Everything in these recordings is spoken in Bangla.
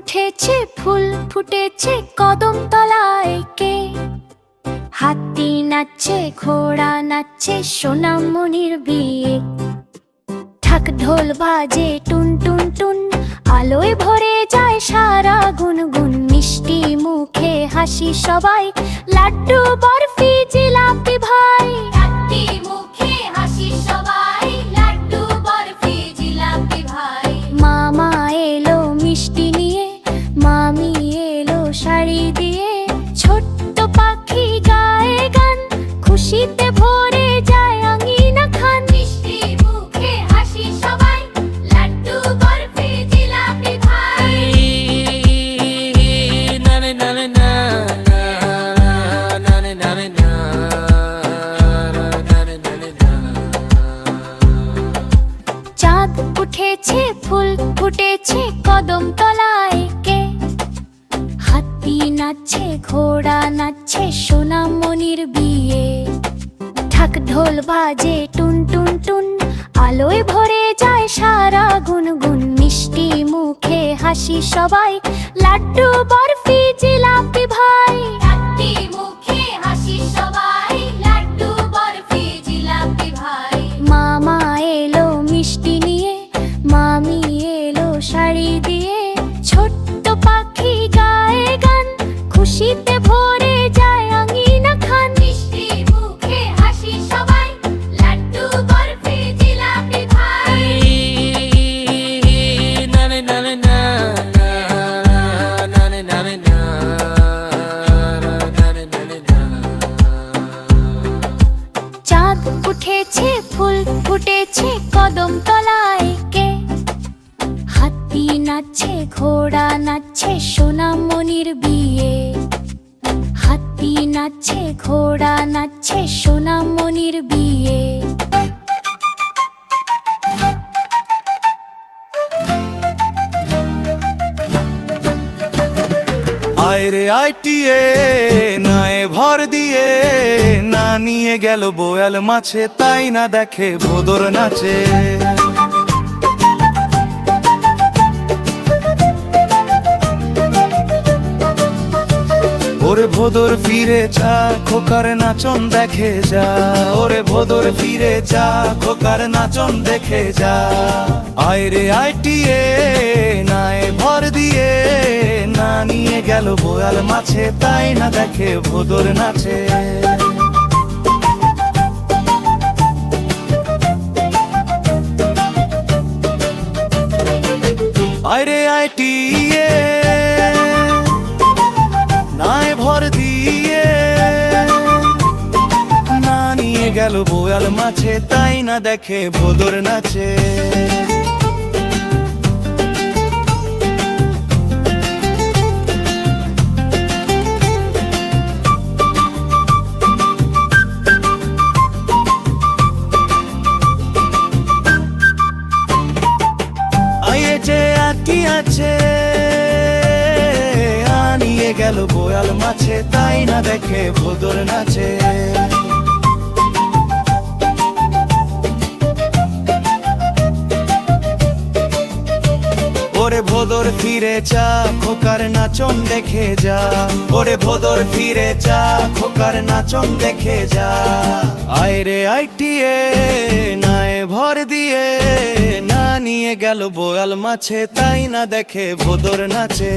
উঠেছে ফুল, ফুটেছে কদম তলায় কে? হাতি নাচছে, ঘোড়া নাচছে, সোনামণির বিয়ে। ঠাক ঢোল বাজে, টুন টুন টুন। আলোয় ভরে যায় সারা গুনগুন, মিষ্টি মুখে হাসি সবাই। লাড্ডু বরফি ঘোড়া নাচছে সোনামণির বিয়ে। ঠাক ঢোল বাজে টুন টুন টুন, আলোয় ভরে যায় সারা গুনগুন, মিষ্টি মুখে হাসি সবাই, লাড্ডু, বরফি, জিলাপি সোনামণির বিয়ে। হাতি নাচছে, ঘোড়া নাচছে, সোনামণির বিয়ে। আয়রে আইটিএ নায়ে ভর দিয়ে। না নিয়ে গেল বোয়াল মাছে, তাই না দেখে ভোদর নাচে। ওরে ভোদর ফিরে যা, খোকার নাচন দেখে যা। ওরে ভোদর ফিরে যা, খোকার নাচন দেখে যা। আয়রে আইটিএ নাই ভর দিয়ে। না নিয়ে গেল বোয়াল মাছে, তাই না দেখে ভোদর নাচে। গেল বোয়াল মাছে, তাই না দেখে ভোদর নাচে। আকি আছে, আনিয়ে গেল বোয়াল মাছে, তাই না দেখে ভোদর নাচে। ওরে ভোদর ফিরে চা খোকার নাচন দেখে যা। ওরে ভোদর ফিরে চা খোকার নাচন দেখে যা। আয় আয়রে আইটিএ নায় ভর দিয়ে, না নিয়ে গেল বোয়াল মাছে, তাই না দেখে ভোদর নাচে।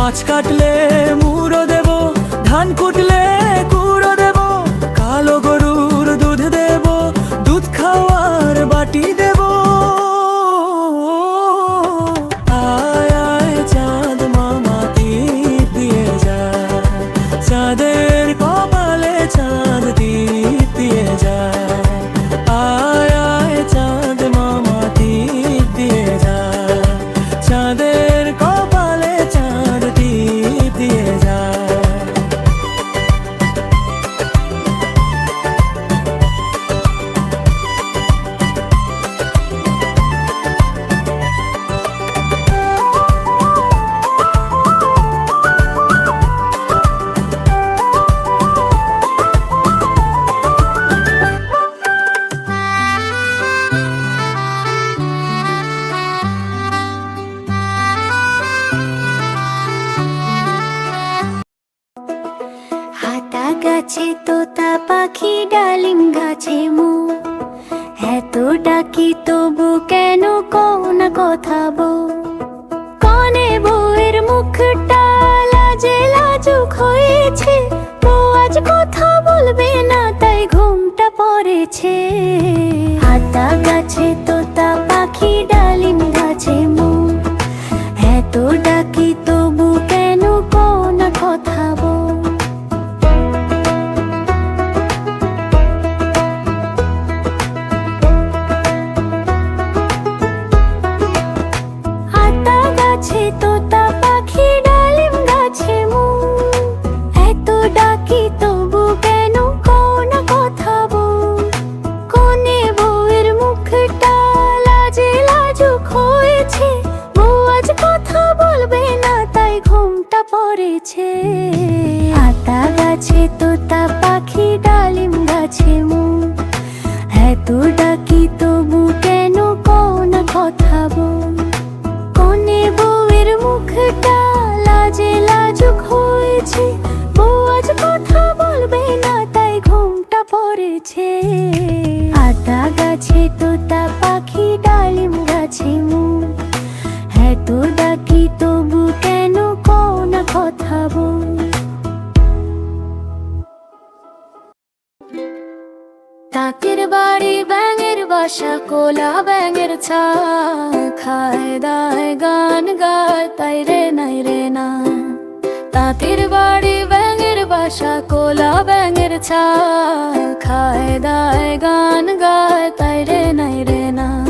মাছ কাটলে মুড়ো দেব ধান কুটলে গাছে তোতা পাখি, ডালিম গাছে মো। এত ডাকি তবু কেন কোন কথা বো? কনে বউয়ের মুখটা লাজে লাজুক হয়েছে, বউ আজ কথা বলবে না, তাই ঘুমটা পড়েছে। হাতা গাছে তোতা পড়েছে আতা গাছে, তোতা পাখি, ডালিম গাছে মু এত ডাকি তবু কেন কোন কথা বল। কোনে বউয়ের মুখটা লাজে লাজুক হয়েছে। বউ আজ কথা বলবে না, তাই ঘুমটা পড়েছে। আতা গাছে, তোতা পাখি, ডালিম গাছে মু তাকের বাড়ি ব্যাঙের বাসা, কোলা ব্যাঙের ছা খায়, দায়, গান গায়, তাই রে নাই রে না। তাঁতির বাড়ি ব্যাঙের বাসা, কোলা ব্যাঙের ছা খায়, দায়, গান গায়, তাই রে নাই রে না।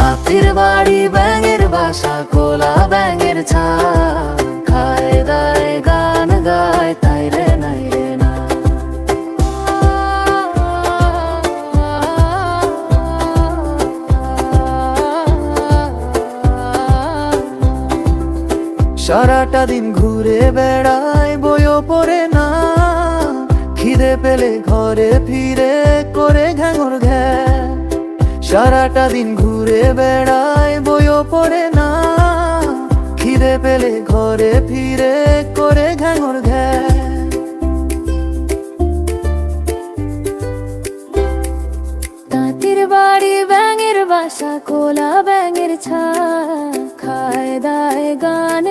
তাঁতির বাড়ি, ব্যাঙের বাসা কোলা ব্যাঙের ছা খায় দায় গান গায়, তাই রে, নাই রে, না। সারাটা দিন ঘুরে বেড়ায়, বইও পড়ে না। খিদে পেলে ঘরে ফিরে করে ঘ্যাঙর ঘ্যা সারাটা দিন ঘুরে বেড়ায়, বইও পড়ে না। খিদে পেলে ঘরে ফিরে করে ঘ্যাঙর ঘ্যা। তাঁতির বাড়ি ব্যাঙের বাসা কোলা ব্যাঙের ছা। খায় দায় গান